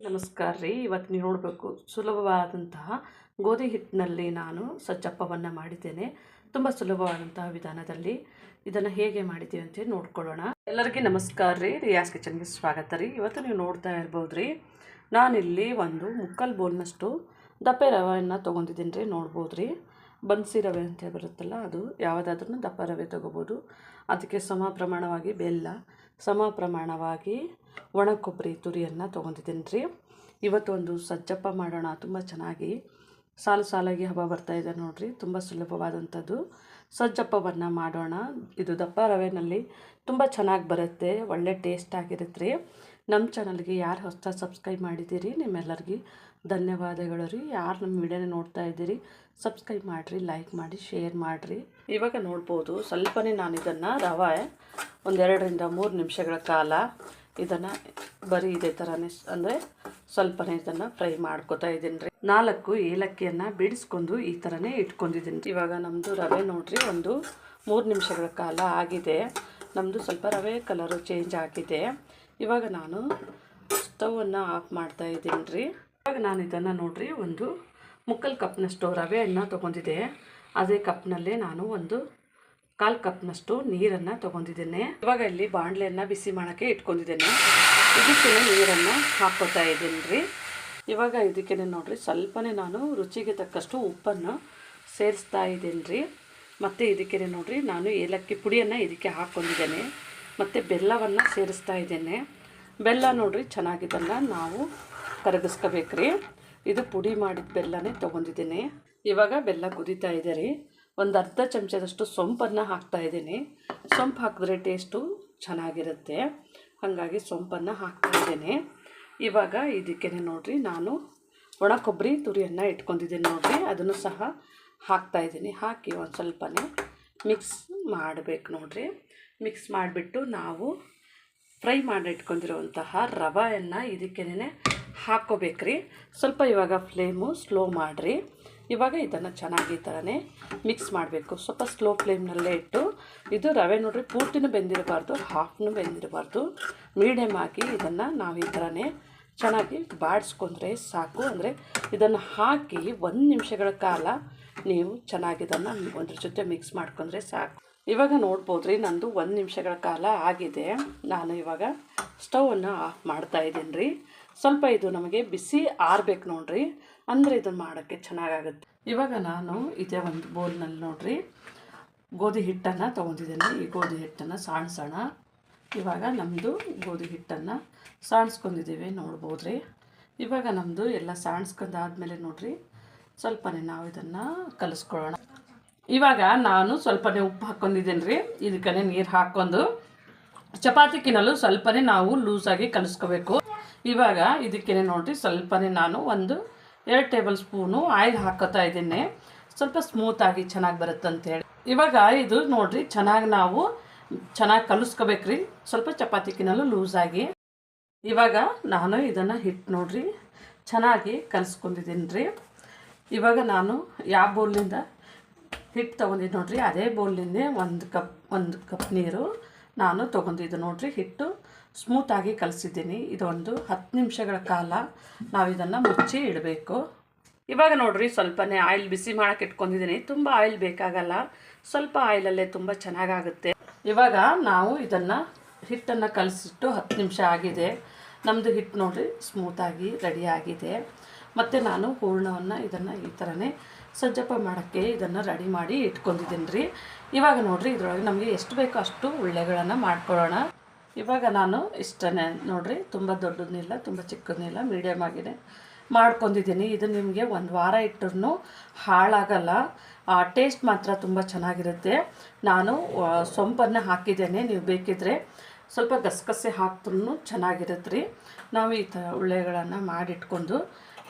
ನಮಸ್ಕಾರ ರೀ. ಇವತ್ತು ನೀವು ನೋಡಬೇಕು ಸುಲಭವಾದಂತಹ ಗೋಧಿ ಹಿಟ್ಟಿನಲ್ಲಿ ನಾನು ಸಜ್ಜಪ್ಪವನ್ನು ಮಾಡಿದ್ದೇನೆ. ತುಂಬ ಸುಲಭವಾದಂತಹ ವಿಧಾನದಲ್ಲಿ ಇದನ್ನು ಹೇಗೆ ಮಾಡಿದ್ದೀವಿ ಅಂತ ನೋಡ್ಕೊಳ್ಳೋಣ. ಎಲ್ಲರಿಗೂ ನಮಸ್ಕಾರ ರೀ. ರಿಯಾಸ್ ಕಿಚನ್ಗೆ ಸ್ವಾಗತ ರೀ. ಇವತ್ತು ನೀವು ನೋಡ್ತಾ ಇರ್ಬೋದು ರೀ. ನಾನಿಲ್ಲಿ ಒಂದು ಮುಕ್ಕಲ್ ಬೋನ್ನಷ್ಟು ದಪ್ಪೆ ರವೆಯನ್ನು ತೊಗೊಂಡಿದ್ದೀನಿ ರೀ. ನೋಡ್ಬೋದು ರೀ. ಬನ್ಸಿ ರವೆ ಅಂತ ಬರುತ್ತಲ್ಲ ಅದು. ಯಾವುದಾದ್ರೂ ದಪ್ಪ ರವೆ ತೊಗೋಬೋದು. ಅದಕ್ಕೆ ಸಮ ಪ್ರಮಾಣವಾಗಿ ಬೆಲ್ಲ ಸಮ ಪ್ರಮಾಣವಾಗಿ ಒಣ ಕೊಬ್ಬರಿ ತುರಿಯನ್ನು ತೊಗೊಂಡಿದ್ದೀನಿ ರೀ ಇವತ್ತೊಂದು ಸಜ್ಜಪ್ಪ ಮಾಡೋಣ. ತುಂಬ ಚೆನ್ನಾಗಿ ಸಾಲು ಸಾಲಾಗಿ ಹಬ್ಬ ಇದೆ ನೋಡಿರಿ. ತುಂಬ ಸುಲಭವಾದಂಥದ್ದು. ಸಜ್ಜಪ್ಪವನ್ನು ಮಾಡೋಣ. ಇದು ದಪ್ಪ ರವೆನಲ್ಲಿ ತುಂಬ ಚೆನ್ನಾಗಿ ಬರುತ್ತೆ. ಒಳ್ಳೆ ಟೇಸ್ಟ್ ಆಗಿರುತ್ತೆ ರೀ. ನಮ್ಮ ಚಾನಲ್ಗೆ ಯಾರು ಹೊಸ ಸಬ್ಸ್ಕ್ರೈಬ್ ಮಾಡಿದ್ದೀರಿ, ನಿಮ್ಮೆಲ್ಲರಿಗೂ ಧನ್ಯವಾದಗಳು ರೀ. ಯಾರು ನಮ್ಮ ವಿಡಿಯೋನ ನೋಡ್ತಾ ಇದ್ದೀರಿ, ಸಬ್ಸ್ಕ್ರೈಬ್ ಮಾಡಿರಿ, ಲೈಕ್ ಮಾಡಿ, ಶೇರ್ ಮಾಡಿರಿ. ಇವಾಗ ನೋಡ್ಬೋದು, ಸ್ವಲ್ಪನೇ ನಾನು ಇದನ್ನು ರವೆ ಒಂದೆರಡರಿಂದ ಮೂರು ನಿಮಿಷಗಳ ಕಾಲ ಇದನ್ನು ಬರೀ ಇದೇ ಥರನೇ ಅಂದರೆ ಸ್ವಲ್ಪನೇ ಇದನ್ನು ಫ್ರೈ ಮಾಡ್ಕೊತಾ ಇದ್ದೀನಿ ರೀ. ನಾಲ್ಕು ಏಲಕ್ಕಿಯನ್ನು ಬಿಡಿಸ್ಕೊಂಡು ಈ ಥರನೇ ಇಟ್ಕೊಂಡಿದ್ದೀನಿ ಇವಾಗ ನಮ್ಮದು ರವೆ ನೋಡಿರಿ, ಒಂದು ಮೂರು ನಿಮಿಷಗಳ ಕಾಲ ಆಗಿದೆ. ನಮ್ಮದು ಸ್ವಲ್ಪ ರವೆ ಕಲರು ಚೇಂಜ್ ಆಗಿದೆ. ಇವಾಗ ನಾನು ಸ್ಟವನ್ನು ಆಫ್ ಮಾಡ್ತಾ ಇದ್ದೀನಿ ರೀ. ಇವಾಗ ನಾನು ಇದನ್ನು ನೋಡಿರಿ, ಒಂದು ಮುಕ್ಕಲ್ ಕಪ್ನಷ್ಟು ರವೆಯನ್ನು ತೊಗೊಂಡಿದ್ದೆ. ಅದೇ ಕಪ್ನಲ್ಲೇ ನಾನು ಒಂದು ಕಾಲು ಕಪ್ನಷ್ಟು ನೀರನ್ನು ತೊಗೊಂಡಿದ್ದೇನೆ. ಇವಾಗ ಇಲ್ಲಿ ಬಾಣಲೆಯನ್ನು ಬಿಸಿ ಮಾಡೋಕ್ಕೆ ಇಟ್ಕೊಂಡಿದ್ದೇನೆ. ಇದಕ್ಕೆ ನೀರನ್ನು ಹಾಕ್ಕೊತಾ ಇದ್ದೀನಿ ಇವಾಗ ಇದಕ್ಕೆ ನೋಡಿರಿ, ಸ್ವಲ್ಪನೇ ನಾನು ರುಚಿಗೆ ತಕ್ಕಷ್ಟು ಉಪ್ಪನ್ನು ಸೇರಿಸ್ತಾ ಇದ್ದೀನಿ ರೀ ಮತ್ತು ಇದಕ್ಕೆ ನೋಡಿರಿ, ನಾನು ಏಲಕ್ಕಿ ಪುಡಿಯನ್ನು ಇದಕ್ಕೆ ಹಾಕ್ಕೊಂಡಿದ್ದೇನೆ. ಮತ್ತು ಬೆಲ್ಲವನ್ನು ಸೇರಿಸ್ತಾ ಇದ್ದೇನೆ. ಬೆಲ್ಲ ನೋಡಿರಿ ಚೆನ್ನಾಗಿದ್ದಲ್ಲ ನಾವು ಕರಗಿಸ್ಕೋಬೇಕ್ರಿ. ಇದು ಪುಡಿ ಮಾಡಿದ ಬೆಲ್ಲನೇ ತೊಗೊಂಡಿದ್ದೀನಿ. ಇವಾಗ ಬೆಲ್ಲ ಕುದೀತಾ ಇದೆ ರೀ ಒಂದು ಅರ್ಧ ಚಮಚದಷ್ಟು ಸೊಂಪನ್ನು ಹಾಕ್ತಾ ಇದ್ದೀನಿ. ಸೊಂಪು ಹಾಕಿದ್ರೆ ಟೇಸ್ಟು ಚೆನ್ನಾಗಿರುತ್ತೆ. ಹಾಗಾಗಿ ಸೊಂಪನ್ನು ಹಾಕ್ತಾ ಇದ್ದೀನಿ. ಇವಾಗ ಇದಕ್ಕೆ ನೋಡಿರಿ, ನಾನು ಒಣ ಕೊಬ್ಬರಿ ತುರಿಯನ್ನು ಇಟ್ಕೊಂಡಿದ್ದೀನಿ ನೋಡಿರಿ. ಅದನ್ನು ಸಹ ಹಾಕ್ತಾ ಇದ್ದೀನಿ. ಹಾಕಿ ಒಂದು ಸ್ವಲ್ಪನೇ ಮಿಕ್ಸ್ ಮಾಡಬೇಕು ನೋಡಿರಿ. ಮಿಕ್ಸ್ ಮಾಡಿಬಿಟ್ಟು ನಾವು ಫ್ರೈ ಮಾಡಿ ಇಟ್ಕೊಂಡಿರುವಂತಹ ರವೆಯನ್ನು ಇದಕ್ಕೇನೆ ಹಾಕ್ಕೋಬೇಕ್ರಿ. ಸ್ವಲ್ಪ ಇವಾಗ ಫ್ಲೇಮು ಸ್ಲೋ ಮಾಡಿರಿ. ಇವಾಗ ಇದನ್ನು ಚೆನ್ನಾಗಿ ಈ ಥರನೇ ಮಿಕ್ಸ್ ಮಾಡಬೇಕು. ಸ್ವಲ್ಪ ಸ್ಲೋ ಫ್ಲೇಮ್ನಲ್ಲೇ ಇಟ್ಟು ಇದು ರವೆ ನೋಡ್ರಿ ಪೂರ್ತಿನೂ ಬೆಂದಿರಬಾರ್ದು ಹಾಫ್ನೂ ಬೆಂದಿರಬಾರ್ದು. ಮೀಡಿಯಮ್ ಹಾಕಿ ಇದನ್ನು ನಾವು ಈ ಥರನೇ ಚೆನ್ನಾಗಿ ಬಾಡಿಸ್ಕೊಂಡ್ರೆ ಸಾಕು. ಅಂದರೆ ಇದನ್ನು ಹಾಕಿ ಒಂದು ನಿಮಿಷಗಳ ಕಾಲ ನೀವು ಚೆನ್ನಾಗಿ ಇದನ್ನು ಒಂದ್ರ ಜೊತೆ ಮಿಕ್ಸ್ ಮಾಡ್ಕೊಂಡ್ರೆ ಸಾಕು. ಇವಾಗ ನೋಡ್ಬೋದು ರೀ ನಂದು ಒಂದು ನಿಮಿಷಗಳ ಕಾಲ ಆಗಿದೆ. ನಾನು ಇವಾಗ ಸ್ಟವನ್ನು ಆಫ್ ಮಾಡ್ತಾ ಇದ್ದೀನಿ ರೀ. ಸ್ವಲ್ಪ ಇದು ನಮಗೆ ಬಿಸಿ ಆರ್ಬೇಕು ನೋಡ್ರಿ. ಅಂದರೆ ಇದನ್ನು ಮಾಡೋಕ್ಕೆ ಚೆನ್ನಾಗಾಗುತ್ತೆ. ಇವಾಗ ನಾನು ಇದೇ ಒಂದು ಬೋಲ್ನಲ್ಲಿ ನೋಡ್ರಿ. ಗೋಧಿ ಹಿಟ್ಟನ್ನು ತಗೊಂಡಿದ್ದೀನಿ. ಈ ಗೋಧಿ ಹಿಟ್ಟನ್ನು ಸಾಣಿಸೋಣ. ಇವಾಗ ನಮ್ಮದು ಗೋಧಿ ಹಿಟ್ಟನ್ನು ಸಾಣಿಸ್ಕೊಂಡಿದ್ದೀವಿ ನೋಡ್ಬೋದ್ರಿ. ಇವಾಗ ನಮ್ಮದು ಎಲ್ಲ ಸಾಣಿಸ್ಕೊಂಡಾದ್ಮೇಲೆ ನೋಡ್ರಿ. ಸ್ವಲ್ಪನೇ ನಾವು ಇದನ್ನು ಕಲಿಸ್ಕೊಳ್ಳೋಣ. ಇವಾಗ ನಾನು ಸ್ವಲ್ಪನೇ ಉಪ್ಪು ಹಾಕ್ಕೊಂಡಿದ್ದೀನಿ ರೀ ಇದಕ್ಕೆ ನೀರು ಹಾಕ್ಕೊಂಡು. ಚಪಾತಿ ಕಿನ್ನಲು ಸ್ವಲ್ಪನೇ ನಾವು ಲೂಸಾಗಿ ಕಲಿಸ್ಕೋಬೇಕು. ಇವಾಗ ಇದಕ್ಕೆ ನೋಡಿರಿ, ಸ್ವಲ್ಪನೇ ನಾನು ಒಂದು ಎರಡು ಟೇಬಲ್ ಸ್ಪೂನು ಆಯಿಲ್ ಹಾಕೋತಾ ಇದ್ದೀನಿ. ಸ್ವಲ್ಪ ಸ್ಮೂತಾಗಿ ಚೆನ್ನಾಗಿ ಬರುತ್ತೆ ಅಂತೇಳಿ ಇವಾಗ ಇದು ನೋಡಿರಿ, ಚೆನ್ನಾಗಿ ನಾವು ಚೆನ್ನಾಗಿ ಕಲಿಸ್ಕೋಬೇಕ್ರಿ. ಸ್ವಲ್ಪ ಚಪಾತಿಕಿನಲ್ಲೂ ಲೂಸಾಗಿ ಇವಾಗ ನಾನು ಇದನ್ನು ಹಿಟ್ಟು ನೋಡ್ರಿ, ಚೆನ್ನಾಗಿ ಕಲಿಸ್ಕೊಂಡಿದ್ದೀನಿ ರೀ ಇವಾಗ ನಾನು ಯಾವ ಬೌಲಿಂದ ಹಿಟ್ಟು ತೊಗೊಂಡಿದ್ದು ನೋಡ್ರಿ, ಅದೇ ಬೌಲಿಂದೇ ಒಂದು ಕಪ್ ಒಂದು ಕಪ್ ನೀರು ನಾನು ತೊಗೊಂಡಿದ್ದು ನೋಡ್ರಿ, ಹಿಟ್ಟು ಸ್ಮೂತಾಗಿ ಕಲಿಸಿದ್ದೀನಿ. ಇದೊಂದು ಹತ್ತು ನಿಮಿಷಗಳ ಕಾಲ ನಾವು ಇದನ್ನು ಮುಚ್ಚಿ ಇಡಬೇಕು. ಇವಾಗ ನೋಡ್ರಿ ಸ್ವಲ್ಪನೇ ಆಯಿಲ್ ಬಿಸಿ ಮಾಡೋಕೆ ಇಟ್ಕೊಂಡಿದ್ದೀನಿ. ತುಂಬ ಆಯಿಲ್ ಬೇಕಾಗಲ್ಲ. ಸ್ವಲ್ಪ ಆಯಿಲಲ್ಲೇ ತುಂಬ ಚೆನ್ನಾಗಾಗುತ್ತೆ. ಇವಾಗ ನಾವು ಇದನ್ನು ಹಿಟ್ಟನ್ನು ಕಲಸಿಟ್ಟು ಹತ್ತು ನಿಮಿಷ ಆಗಿದೆ. ನಮ್ಮದು ಹಿಟ್ಟು ನೋಡಿರಿ ಸ್ಮೂತಾಗಿ ರೆಡಿಯಾಗಿದೆ ಮತ್ತು ನಾನು ಹೂರ್ಣವನ್ನು ಇದನ್ನು ಈ ಥರನೇ ಸಜ್ಜಪ್ಪ ಮಾಡೋಕ್ಕೆ ಇದನ್ನು ರೆಡಿ ಮಾಡಿ ಇಟ್ಕೊಂಡಿದ್ದೀನಿ ರೀ ಇವಾಗ ನೋಡಿರಿ ಇದರೊಳಗೆ ನಮಗೆ ಎಷ್ಟು ಬೇಕೋ ಅಷ್ಟು ಉಳ್ಳೆಗಳನ್ನು ಮಾಡ್ಕೊಳ್ಳೋಣ. ಇವಾಗ ನಾನು ಇಷ್ಟನೇ ನೋಡಿರಿ, ತುಂಬ ದೊಡ್ಡದನ್ನಿಲ್ಲ ತುಂಬ ಚಿಕ್ಕದನ್ನಿಲ್ಲ ಮೀಡಿಯಮ್ ಆಗಿದೆ. ಮಾಡ್ಕೊಂಡಿದ್ದೀನಿ. ಇದು ನಿಮಗೆ ಒಂದು ವಾರ ಇಟ್ಟರೂ ಹಾಳಾಗಲ್ಲ. ಟೇಸ್ಟ್ ಮಾತ್ರ ತುಂಬ ಚೆನ್ನಾಗಿರುತ್ತೆ. ನಾನು ಸೊಂಪನ್ನು ಹಾಕಿದ್ದೇನೆ. ನೀವು ಬೇಕಿದ್ರೆ ಸ್ವಲ್ಪ ಗಸಗಸೆ ಹಾಕಿದ್ರೂ ಚೆನ್ನಾಗಿರುತ್ತೆ ರೀ ನಾವು ಈ ಥರ ಉಳ್ಳೆಗಳನ್ನು ಮಾಡಿಟ್ಕೊಂಡು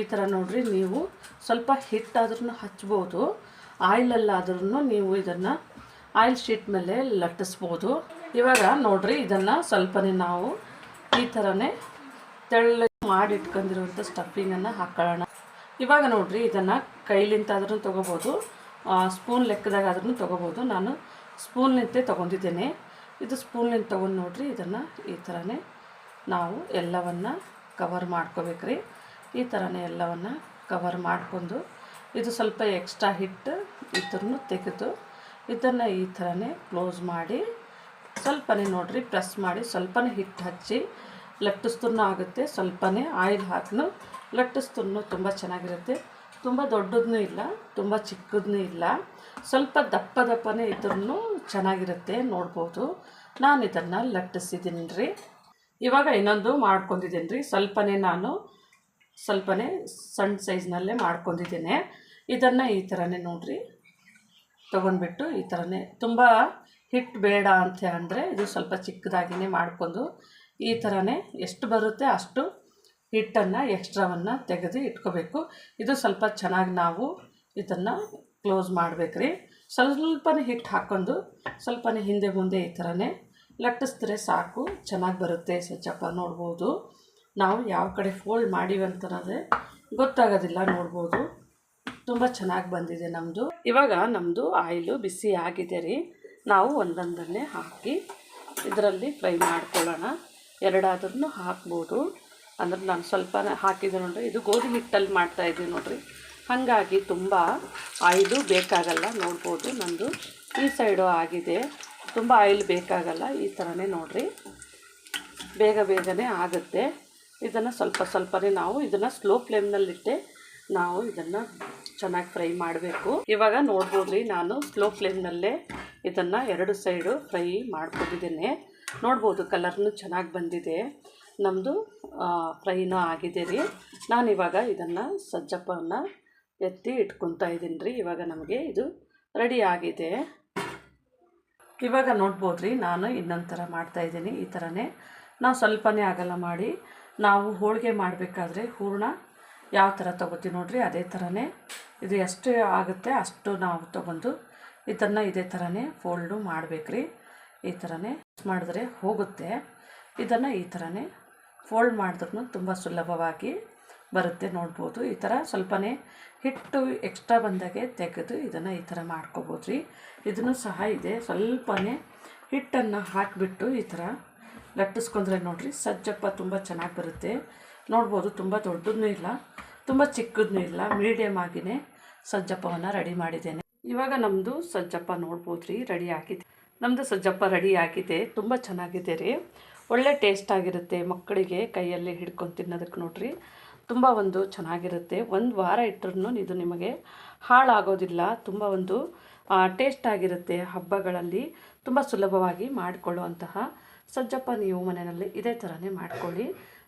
ಈ ಥರ ನೋಡಿರಿ, ನೀವು ಸ್ವಲ್ಪ ಹಿಟ್ಟಾದ್ರೂ ಹಚ್ಬೋದು. ಆಯಿಲಲ್ಲಾದ್ರೂ ನೀವು ಇದನ್ನು ಆಯಿಲ್ ಶೀಟ್ ಮೇಲೆ ಲಟ್ಟಿಸ್ಬೋದು. ಇವಾಗ ನೋಡ್ರಿ ಇದನ್ನು ಸ್ವಲ್ಪನೇ ನಾವು ಈ ಥರನೇ ತೆಳ್ಳ ಮಾಡಿಟ್ಕೊಂಡಿರುವಂಥ ಸ್ಟಫಿಂಗನ್ನು ಹಾಕೊಳ್ಳೋಣ. ಇವಾಗ ನೋಡ್ರಿ ಇದನ್ನು ಕೈಲಿಂತಾದ್ರೂ ತೊಗೋಬೋದು ಸ್ಪೂನ್ ಲೆಕ್ಕದಾಗಾದ್ರೂ ತೊಗೋಬೋದು. ನಾನು ಸ್ಪೂನ್ನಿಂದ ತೊಗೊಂಡಿದ್ದೇನೆ. ಇದು ಸ್ಪೂನ್ನಿಂದ ತೊಗೊಂಡು ನೋಡ್ರಿ ಇದನ್ನು ಈ ಥರನೇ ನಾವು ಎಲ್ಲವನ್ನು ಕವರ್ ಮಾಡ್ಕೋಬೇಕ್ರಿ. ಈ ಥರನೇ ಎಲ್ಲವನ್ನು ಕವರ್ ಮಾಡ್ಕೊಂಡು ಇದು ಸ್ವಲ್ಪ ಎಕ್ಸ್ಟ್ರಾ ಹಿಟ್ಟು ಇದ್ರೂ ತೆಗೆದು ಇದನ್ನು ಈ ಥರನೇ ಕ್ಲೋಸ್ ಮಾಡಿ ಸ್ವಲ್ಪನೇ ನೋಡ್ರಿ ಪ್ರೆಸ್ ಮಾಡಿ ಸ್ವಲ್ಪನೇ ಹಿಟ್ಟು ಹಚ್ಚಿ ಲಟ್ಟಿಸ್ತುನ್ನ ಆಗುತ್ತೆ, ಸ್ವಲ್ಪನೇ ಆಯಿಲ್ ಹಾಕ್ನು ಲಟ್ಟಿಸ್ತುನ್ನು ತುಂಬ ಚೆನ್ನಾಗಿರುತ್ತೆ. ತುಂಬ ದೊಡ್ಡದೂ ಇಲ್ಲ, ತುಂಬ ಚಿಕ್ಕದೂ ಇಲ್ಲ. ಸ್ವಲ್ಪ ದಪ್ಪ ದಪ್ಪನೇ ಇದ್ರೂ ಚೆನ್ನಾಗಿರುತ್ತೆ, ನೋಡ್ಬೋದು. ನಾನು ಇದನ್ನು ಲಟ್ಟಿಸಿದ್ದೀನಿ ರೀ ಇವಾಗ ಇನ್ನೊಂದು ಮಾಡ್ಕೊಂಡಿದ್ದೀನಿ ರೀ ಸ್ವಲ್ಪನೇ ನಾನು ಸ್ವಲ್ಪನೇ ಸಣ್ಣ ಸೈಜ್ನಲ್ಲೇ ಮಾಡ್ಕೊಂಡಿದ್ದೀನಿ. ಇದನ್ನು ಈ ಥರನೇ ನೋಡಿರಿ. ತೊಗೊಂಡ್ಬಿಟ್ಟು ಈ ಥರನೇ ತುಂಬ ಹಿಟ್ಟು ಬೇಡ ಅಂತ ಅಂದರೆ ಇದು ಸ್ವಲ್ಪ ಚಿಕ್ಕದಾಗಿಯೇ ಮಾಡಿಕೊಂಡು ಈ ಥರನೇ ಎಷ್ಟು ಬರುತ್ತೆ ಅಷ್ಟು ಹಿಟ್ಟನ್ನು, ಎಕ್ಸ್ಟ್ರಾವನ್ನು ತೆಗೆದು ಇಟ್ಕೋಬೇಕು. ಇದು ಸ್ವಲ್ಪ ಚೆನ್ನಾಗಿ ನಾವು ಇದನ್ನು ಕ್ಲೋಸ್ ಮಾಡಬೇಕ್ರಿ. ಸ್ವಲ್ಪನೇ ಹಿಟ್ಟು ಹಾಕ್ಕೊಂಡು ಸ್ವಲ್ಪನೇ ಹಿಂದೆ ಮುಂದೆ ಈ ಥರನೇ ಲಟ್ಟಿಸಿದ್ರೆ ಸಾಕು, ಚೆನ್ನಾಗಿ ಬರುತ್ತೆ ಸಜ್ಜಪ್ಪ ನೋಡ್ಬೋದು. ನಾವು ಯಾವ ಕಡೆ ಫೋಲ್ಡ್ ಮಾಡೀವಿ ಅಂತಂದರೆ ಗೊತ್ತಾಗೋದಿಲ್ಲ, ನೋಡ್ಬೋದು. ತುಂಬ ಚೆನ್ನಾಗಿ ಬಂದಿದೆ ನಮ್ಮದು ಇವಾಗ ನಮ್ಮದು ಆಯಿಲು ಬಿಸಿ ಆಗಿದೆ ರೀ. ನಾವು ಒಂದೊಂದನ್ನೇ ಹಾಕಿ ಇದರಲ್ಲಿ ಫ್ರೈ ಮಾಡ್ಕೊಳ್ಳೋಣ. ಎರಡಾದ್ರೂ ಹಾಕ್ಬೋದು. ಅಂದರೆ ನಾನು ಸ್ವಲ್ಪ ಹಾಕಿದೆ ನೋಡ್ರಿ. ಇದು ಗೋಧಿ ಹಿಟ್ಟಲ್ಲಿ ಮಾಡ್ತಾಯಿದ್ದೀನಿ ನೋಡಿರಿ. ಹಾಗಾಗಿ ತುಂಬ ಆಯಿಲು ಬೇಕಾಗಲ್ಲ ನೋಡ್ಬೋದು ನಂದು. ಈ ಸೈಡು ಆಗಿದೆ. ತುಂಬ ಆಯಿಲ್ ಬೇಕಾಗಲ್ಲ ಈ ಥರನೇ ನೋಡಿರಿ. ಬೇಗ ಬೇಗನೆ ಆಗುತ್ತೆ. ಇದನ್ನು ಸ್ವಲ್ಪ ಸ್ವಲ್ಪನೇ ನಾವು ಇದನ್ನು ಸ್ಲೋ ಫ್ಲೇಮ್ನಲ್ಲಿಟ್ಟೆ ನಾವು ಇದನ್ನು ಚೆನ್ನಾಗಿ ಫ್ರೈ ಮಾಡಬೇಕು. ಇವಾಗ ನೋಡ್ಬೋದ್ರಿ, ನಾನು ಸ್ಲೋ ಫ್ಲೇಮ್ನಲ್ಲೇ ಇದನ್ನು ಎರಡು ಸೈಡು ಫ್ರೈ ಮಾಡ್ಕೊಂಡಿದ್ದೇನೆ. ನೋಡ್ಬೋದು ಕಲರ್ನು ಚೆನ್ನಾಗಿ ಬಂದಿದೆ. ನಮ್ಮದು ಫ್ರೈನೂ ಆಗಿದೆ ರೀ. ನಾನಿವಾಗ ಇದನ್ನು ಸಜ್ಜಪ್ಪವನ್ನು ಎತ್ತಿ ಇಟ್ಕೊತಾ ಇದ್ದೀನಿ ರೀ. ಇವಾಗ ನಮಗೆ ಇದು ರೆಡಿ ಆಗಿದೆ. ಇವಾಗ ನೋಡ್ಬೋದು ರೀ ನಾನು ಇನ್ನೊಂದು ಥರ ಮಾಡ್ತಾಯಿದ್ದೀನಿ ಈ ಥರನೇ ನಾವು ಸ್ವಲ್ಪನೇ ಆಗಲ್ಲ ಮಾಡಿ, ನಾವು ಹೋಳಿಗೆ ಮಾಡಬೇಕಾದ್ರೆ ಹೂರಣ ಯಾವ ಥರ ತೊಗೋತೀವಿ ನೋಡಿರಿ? ಅದೇ ಥರನೇ. ಇದು ಎಷ್ಟು ಆಗುತ್ತೆ ಅಷ್ಟು ನಾವು ತೊಗೊಂಡು ಇದನ್ನು ಇದೇ ಥರನೇ ಫೋಲ್ಡು ಮಾಡಬೇಕ್ರಿ. ಈ ಥರನೇ ಮಾಡಿದ್ರೆ ಹೋಗುತ್ತೆ. ಇದನ್ನು ಈ ಥರನೇ ಫೋಲ್ಡ್ ಮಾಡಿದ್ರೂ ತುಂಬ ಸುಲಭವಾಗಿ ಬರುತ್ತೆ ನೋಡ್ಬೋದು. ಈ ಥರ ಸ್ವಲ್ಪನೇ ಹಿಟ್ಟು ಎಕ್ಸ್ಟ್ರಾ ಬಂದಾಗೆ ತೆಗೆದು ಇದನ್ನು ಈ ಥರ ಮಾಡ್ಕೋಬೋದು ರೀ ಇದನ್ನು ಸಹ ಇದೆ. ಸ್ವಲ್ಪನೇ ಹಿಟ್ಟನ್ನು ಹಾಕಿಬಿಟ್ಟು ಈ ಥರ ಲಟ್ಟಿಸ್ಕೊಂಡ್ರೆ ನೋಡಿರಿ ಸಜ್ಜಪ್ಪ ತುಂಬ ಚೆನ್ನಾಗಿ ಬರುತ್ತೆ. ನೋಡ್ಬೋದು ತುಂಬ ದೊಡ್ಡದೂ ಇಲ್ಲ, ತುಂಬ ಚಿಕ್ಕದೂ ಇಲ್ಲ ಮೀಡಿಯಮ್ ಆಗಿನೇ ಸಜ್ಜಪ್ಪವನ್ನು ರೆಡಿ ಮಾಡಿದ್ದೇನೆ. ಇವಾಗ ನಮ್ಮದು ಸಜ್ಜಪ್ಪ ನೋಡ್ಬೋದು ರೀ ರೆಡಿ ಆಗಿದೆ. ನಮ್ಮದು ಸಜ್ಜಪ್ಪ ರೆಡಿ ಆಗಿದೆ, ತುಂಬ ಚೆನ್ನಾಗಿದೆ ರೀ. ಒಳ್ಳೆ ಟೇಸ್ಟ್ ಆಗಿರುತ್ತೆ ಮಕ್ಕಳಿಗೆ ಕೈಯಲ್ಲಿ ಹಿಡ್ಕೊಂಡು ತಿನ್ನೋದಕ್ಕೆ ನೋಡ್ರಿ. ತುಂಬ ಒಂದು ಚೆನ್ನಾಗಿರುತ್ತೆ. ಒಂದು ವಾರ ಇಟ್ಟರೂ ಇದು ನಿಮಗೆ ಹಾಳಾಗೋದಿಲ್ಲ, ತುಂಬ ಒಂದು ಟೇಸ್ಟ್ ಆಗಿರುತ್ತೆ ಹಬ್ಬಗಳಲ್ಲಿ. ತುಂಬ ಸುಲಭವಾಗಿ ಮಾಡಿಕೊಳ್ಳುವಂತಹ ಸಜ್ಜಪ್ಪ ನೀವು ಮನೆಯಲ್ಲಿ ಇದೇ ಥರನೇ ಮಾಡ್ಕೊಳ್ಳಿ.